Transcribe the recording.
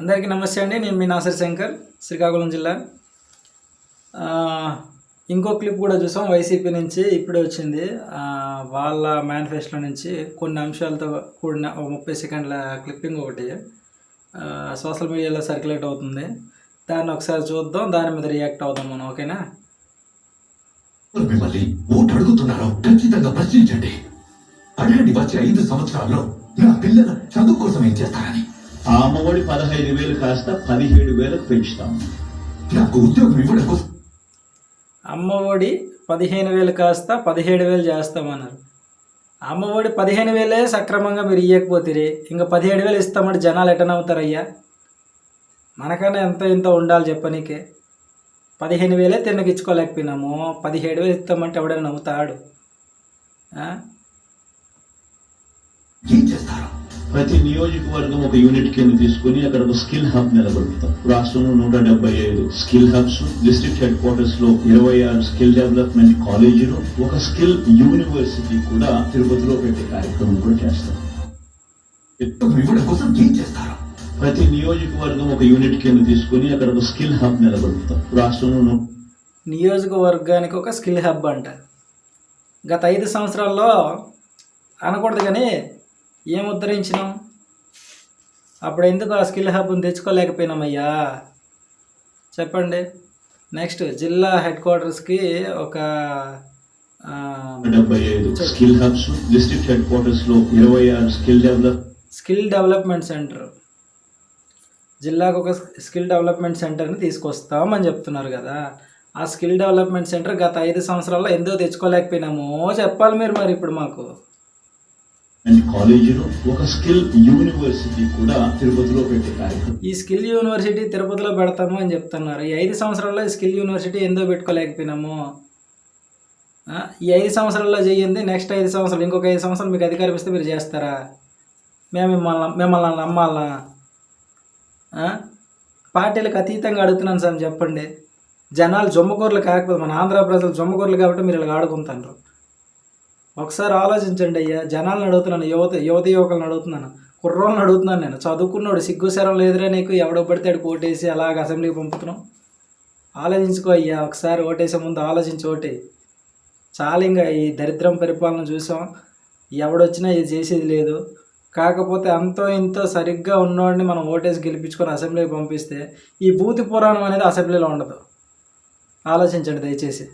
అందరికీ నమస్తే అండి నేను మీ నాసర్ శంకర్ శ్రీకాకుళం జిల్లా. ఇంకో క్లిప్ కూడా చూసాం వైసీపీ నుంచి ఇప్పుడే వచ్చింది. వాళ్ళ మేనిఫెస్టో నుంచి కొన్ని అంశాలతో కూడిన ఒక ముప్పై సెకండ్ల క్లిప్పింగ్ ఒకటి సోషల్ మీడియాలో సర్క్యులేట్ అవుతుంది. దాన్ని ఒకసారి చూద్దాం దాని మీద రియాక్ట్ అవుదాం మనం ఓకేనా? మిమ్మల్ని ఓటు అడుగుతున్నారో ఖచ్చితంగా ప్రశ్నించండి. అడగండి వచ్చే ఐదు సంవత్సరాల్లో నా పిల్లల చదువు కోసం ఏం చేస్తారని. ఆ అమ్మఒడి పదహైదు వేలు కాస్త పదిహేడు వేలకు పెంచుతాం. నాకు ఉద్యోగం ఇవ్వడం కోసం. అమ్మఒడి పదిహేను వేలు కాస్త పదిహేడు వేలు చేస్తామన్నారు. అమ్మఒడి పదిహేను వేలే సక్రమంగా మీరు ఇవ్వకపోతే ఇంకా పదిహేడు వేలు ఇస్తామంటే జనాలు ఎట్ట నవ్వుతారయ్యా? మనకన్నా ఎంత ఇంత ఉండాలి చెప్పనీకే. పదిహేను వేలే తిన్నకిచ్చుకోలేకపోయినాము పదిహేడు వేలు ఇస్తామంటే ఎవడైనా నవ్వుతాడు? ఆ? ఏం చేస్తారు? ప్రతి నియోజకవర్గం ఒక యూనిట్ కింద తీసుకుని అక్కడ ఒక స్కిల్ హబ్ నిలబెడతాం. రాష్ట్రంలో నూట డెబ్బై ఐదు స్కిల్ హబ్స్ డిస్ట్రిక్ట్ హెడ్ క్వార్టర్స్లో ఇరవై ఆరు స్కిల్ డెవలప్మెంట్ కాలేజీలు ఒక స్కిల్ యూనివర్సిటీ కూడా తిరుపతిలో పెట్టే కార్యక్రమం కూడా చేస్తాం. ఉద్యోగం ఇవ్వడం కోసం ఏం చేస్తారు? ప్రతి నియోజకవర్గం ఒక యూనిట్ కింద తీసుకుని అక్కడ ఒక స్కిల్ హబ్ నిలబెడతాం. రాష్ట్రంలో నియోజకవర్గానికి ఒక స్కిల్ హబ్ అంట. గత ఐదు సంవత్సరాల్లో అనకూడదు కానీ ఏం ఉద్ధరించినాం అప్పుడు ఎందుకు ఆ స్కిల్ హబ్ని తెచ్చుకోలేకపోయినామయ్యా? చెప్పండి. నెక్స్ట్ జిల్లా హెడ్ క్వార్టర్స్కి ఒక స్కిల్ హబ్స్ డిస్ట్రిక్ట్ హెడ్ క్వార్టర్స్లో ఇరవై ఆరు skill develop skill development centre. జిల్లాకు ఒక స్కిల్ డెవలప్మెంట్ సెంటర్ని తీసుకొస్తామని చెప్తున్నారు కదా. ఆ స్కిల్ డెవలప్మెంట్ సెంటర్ గత ఐదు సంవత్సరాల్లో ఎందుకు తెచ్చుకోలేకపోయినామో చెప్పాలి మీరు మరి ఇప్పుడు మాకు. అండ్ కాలేజీలో ఒక స్కిల్ యూనివర్సిటీ కూడా తిరుపతిలో పెట్టే కార్యక్రమం. ఈ స్కిల్ యూనివర్సిటీ తిరుపతిలో పెడతాము అని చెప్తున్నారు. ఈ ఐదు సంవత్సరాల్లో ఈ స్కిల్ యూనివర్సిటీ ఎందుకు పెట్టుకోలేకపోయినాము? ఈ ఐదు సంవత్సరాల్లో చేయండి నెక్స్ట్ ఐదు సంవత్సరాలు ఇంకొక ఐదు సంవత్సరాలు మీకు అధికారం ఇస్తే మీరు చేస్తారా? మేము మిమ్మల్ని మిమ్మల్ని నమ్మాలా? పార్టీలకు అతీతంగా అడుగుతున్నాను సార్ చెప్పండి. జనాలు జొమ్మకూరలు కాకపోతే మన ఆంధ్ర ప్రజలు జొమ్మకూరలు కాబట్టి మీరు ఇలా ఆడుకుంటారు ఒకసారి ఆలోచించండి అయ్యా. జనాలను అడుగుతున్నాను యువత యువత యువకులను అడుగుతున్నాను. కుర్రోళ్ళని అడుగుతున్నాను నేను. చదువుకున్నాడు సిగ్గుశరం లేదురా నీకు ఎవడో పడితే ఆడికి ఓటేసి అలాగ అసెంబ్లీకి పంపుతున్నాం ఆలోచించుకో అయ్యా. ఒకసారి ఓటేసే ముందు ఆలోచించి ఓటే. చాలా ఇంకా ఈ దరిద్రం పరిపాలన చూసాం. ఎవడొచ్చినా ఇది చేసేది లేదు. కాకపోతే అంతో ఇంతో సరిగ్గా ఉన్నవాడిని మనం ఓటేసి గెలిపించుకొని అసెంబ్లీకి పంపిస్తే ఈ భూతి పురాణం అనేది అసెంబ్లీలో ఉండదు. ఆలోచించండి దయచేసి.